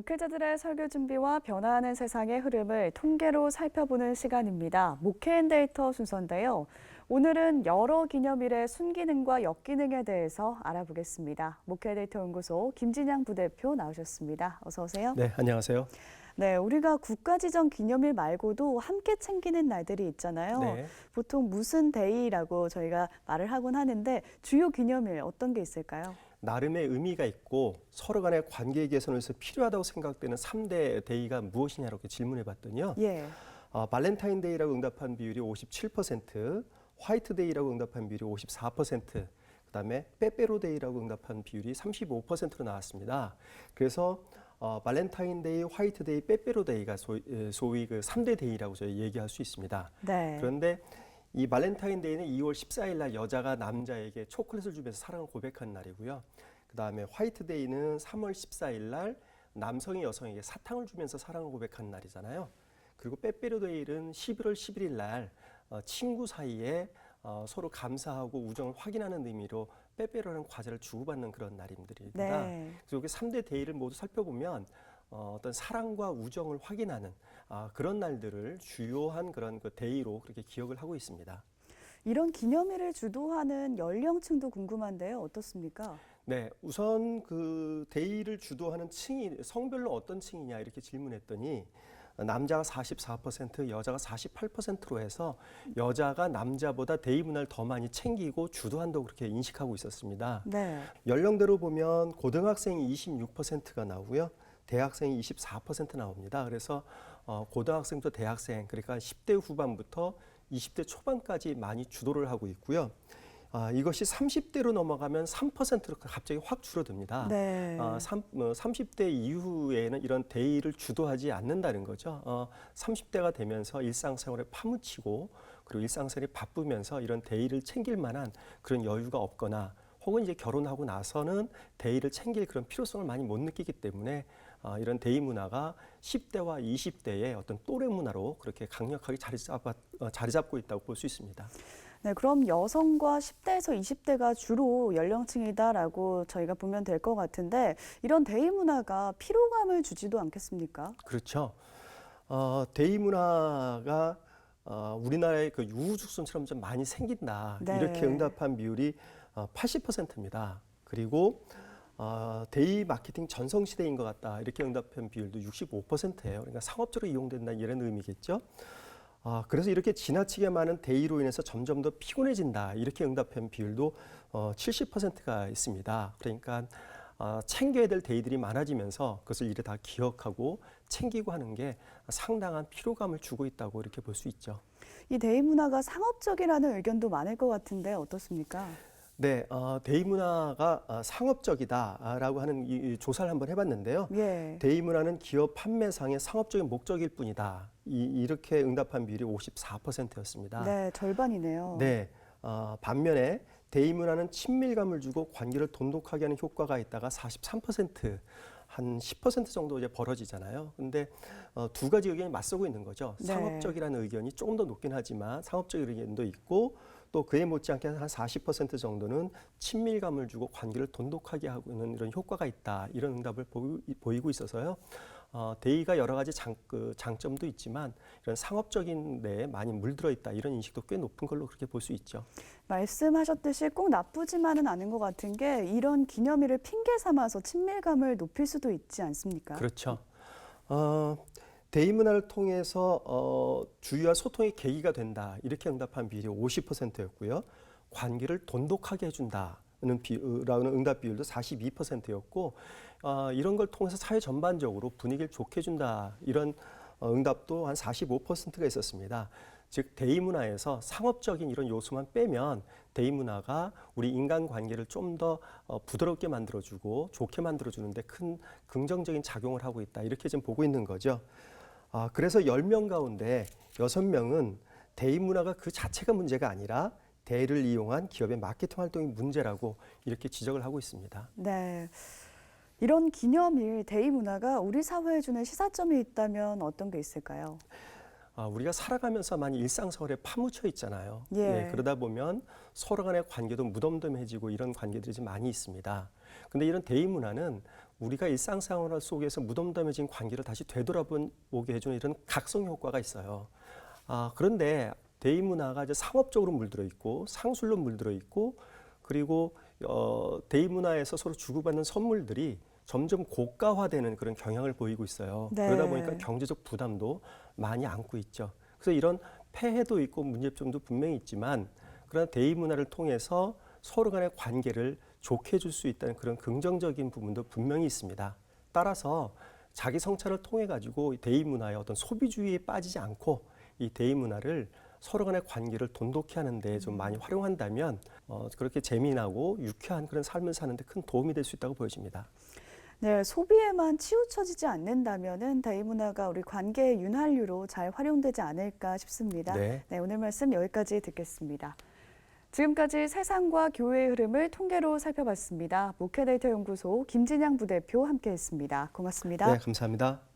목회자들의 설교 준비와 변화하는 세상의 흐름을 통계로 살펴보는 시간입니다. 목회앤데이터 순서인데요. 오늘은 여러 기념일의 순기능과 역기능에 대해서 알아보겠습니다. 목회 데이터 연구소 김진양 부대표 나오셨습니다. 어서 오세요. 네, 안녕하세요. 네, 우리가 국가지정 기념일 말고도 함께 챙기는 날들이 있잖아요. 네. 보통 무슨 데이라고 저희가 말을 하곤 하는데 주요 기념일 어떤 게 있을까요? 나름의 의미가 있고 서로 간의 관계 개선에서 필요하다고 생각되는 3대 데이가 무엇이냐고 이렇게 질문해 봤더니요. 예. 어, 발렌타인데이라고 응답한 비율이 57%, 화이트데이라고 응답한 비율이 54%, 그다음에 빼빼로데이라고 응답한 비율이 35%로 나왔습니다. 그래서 어, 발렌타인데이, 화이트데이, 빼빼로데이가 소위, 에, 소위 그 3대 데이라고 저희 얘기할 수 있습니다. 네. 그런데 이 발렌타인데이는 2월 14일 날 여자가 남자에게 초콜릿을 주면서 사랑을 고백한 날이고요. 그다음에 화이트데이는 3월 14일 날 남성이 여성에게 사탕을 주면서 사랑을 고백한 날이잖아요. 그리고 빼빼로데이는 11월 11일 날 어, 친구 사이에 어, 서로 감사하고 우정을 확인하는 의미로 빼빼로라는 과자를 주고받는 그런 날임들입니다. 네. 그래서 여기 3대 데이를 모두 살펴보면 어, 어떤 사랑과 우정을 확인하는 아, 그런 날들을 주요한 그런 그 데이로 그렇게 기억을 하고 있습니다. 이런 기념일을 주도하는 연령층도 궁금한데요. 어떻습니까? 네, 우선 그 데이를 주도하는 층이 성별로 어떤 층이냐 이렇게 질문했더니 남자가 44%, 여자가 48%로 해서 여자가 남자보다 데이 문화를 더 많이 챙기고 주도한다고 그렇게 인식하고 있었습니다. 네. 연령대로 보면 고등학생이 26%가 나오고요. 대학생이 24% 나옵니다. 그래서 어, 고등학생부터 대학생, 그러니까 10대 후반부터 20대 초반까지 많이 주도를 하고 있고요. 아, 이것이 30대로 넘어가면 3%로 갑자기 확 줄어듭니다. 네. 아, 삼, 어, 30대 이후에는 이런 데이를 주도하지 않는다는 거죠. 어, 30대가 되면서 일상생활에 파묻히고 그리고 일상생활이 바쁘면서 이런 데이를 챙길 만한 그런 여유가 없거나 혹은 이제 결혼하고 나서는 데이를 챙길 그런 필요성을 많이 못 느끼기 때문에 어, 이런 데이 문화가 10대와 20대의 어떤 또래 문화로 그렇게 강력하게 자리, 잡아, 어, 자리 잡고 있다고 볼 수 있습니다. 네, 그럼 여성과 10대에서 20대가 주로 연령층이다라고 저희가 보면 될 것 같은데 이런 데이 문화가 피로감을 주지도 않겠습니까? 그렇죠. 어, 데이 문화가 어, 우리나라의 그 유후죽순처럼 좀 많이 생긴다. 네. 이렇게 응답한 비율이 어, 80%입니다. 그리고 어, 데이 마케팅 전성 시대인 것 같다. 이렇게 응답한 비율도 65%예요. 그러니까 상업적으로 이용된다 이런 의미겠죠. 아, 그래서 이렇게 지나치게 많은 데이로 인해서 점점 더 피곤해진다. 이렇게 응답한 비율도 어, 70%가 있습니다. 그러니까 어, 챙겨야 될 데이들이 많아지면서 그것을 이래 다 기억하고 챙기고 하는 게 상당한 피로감을 주고 있다고 이렇게 볼 수 있죠. 이 데이 문화가 상업적이라는 의견도 많을 것 같은데 어떻습니까? 네, 어, 데이 문화가 어, 상업적이다라고 하는 이, 이 조사를 한번 해봤는데요. 예. 데이 문화는 기업 판매상의 상업적인 목적일 뿐이다. 이, 이렇게 응답한 비율이 54%였습니다. 네, 절반이네요. 네. 어, 반면에 데이 문화는 친밀감을 주고 관계를 돈독하게 하는 효과가 있다가 43%, 한10% 정도 이제 벌어지잖아요. 근데 어, 두 가지 의견이 맞서고 있는 거죠. 네. 상업적이라는 의견이 조금 더 높긴 하지만 상업적 의견도 있고 또 그에 못지않게 한 40% 정도는 친밀감을 주고 관계를 돈독하게 하는 이런 효과가 있다. 이런 응답을 보이- 보이고 있어서요. 어, 데이가 여러 가지 장, 그 장점도 있지만 이런 상업적인 데에 많이 물들어 있다. 이런 인식도 꽤 높은 걸로 그렇게 볼 수 있죠. 말씀하셨듯이 꼭 나쁘지만은 않은 것 같은 게 이런 기념일을 핑계 삼아서 친밀감을 높일 수도 있지 않습니까? 그렇죠. 어, 데이 문화를 통해서 어, 주유와 소통의 계기가 된다. 이렇게 응답한 비율이 50%였고요. 관계를 돈독하게 해준다는 비라는 응답 비율도 42%였고 어, 이런 걸 통해서 사회 전반적으로 분위기를 좋게 해준다. 이런 어, 응답도 한 45%가 있었습니다. 즉 데이 문화에서 상업적인 이런 요소만 빼면 데이 문화가 우리 인간 관계를 좀더 어, 부드럽게 만들어주고 좋게 만들어주는데 큰 긍정적인 작용을 하고 있다 이렇게 지금 보고 있는 거죠. 아, 그래서 10명 가운데 6명은 데이 문화가 그 자체가 문제가 아니라 데이를 이용한 기업의 마케팅 활동이 문제라고 이렇게 지적을 하고 있습니다. 네. 이런 기념일 데이 문화가 우리 사회에 주는 시사점이 있다면 어떤 게 있을까요? 아, 우리가 살아가면서 많이 일상생활에 파묻혀 있잖아요. 예. 그러다 보면 서로 간의 관계도 무덤덤해지고 이런 관계들이 좀 많이 있습니다. 근데 이런 대의 문화는 우리가 일상생활 속에서 무덤덤해진 관계를 다시 되돌아보게 해주는 이런 각성 효과가 있어요. 아, 그런데 대의 문화가 이제 상업적으로 물들어 있고 상술로 물들어 있고 그리고 어, 대의 문화에서 서로 주고받는 선물들이 점점 고가화되는 그런 경향을 보이고 있어요. 네. 그러다 보니까 경제적 부담도 많이 안고 있죠. 그래서 이런 폐해도 있고 문제점도 분명히 있지만 그러나 대의 문화를 통해서 서로 간의 관계를 좋게 해줄 수 있다는 그런 긍정적인 부분도 분명히 있습니다. 따라서 자기 성찰을 통해 가지고 대의 문화의 어떤 소비주의에 빠지지 않고 이 대의 문화를 서로 간의 관계를 돈독히 하는데 좀 많이 활용한다면 어, 그렇게 재미나고 유쾌한 그런 삶을 사는데 큰 도움이 될 수 있다고 보여집니다. 네, 소비에만 치우쳐지지 않는다면은 대의 문화가 우리 관계의 윤활유로 잘 활용되지 않을까 싶습니다. 네. 네, 오늘 말씀 여기까지 듣겠습니다. 지금까지 세상과 교회의 흐름을 통계로 살펴봤습니다. 목회데이터 연구소 김진양 부대표 함께했습니다. 고맙습니다. 네, 감사합니다.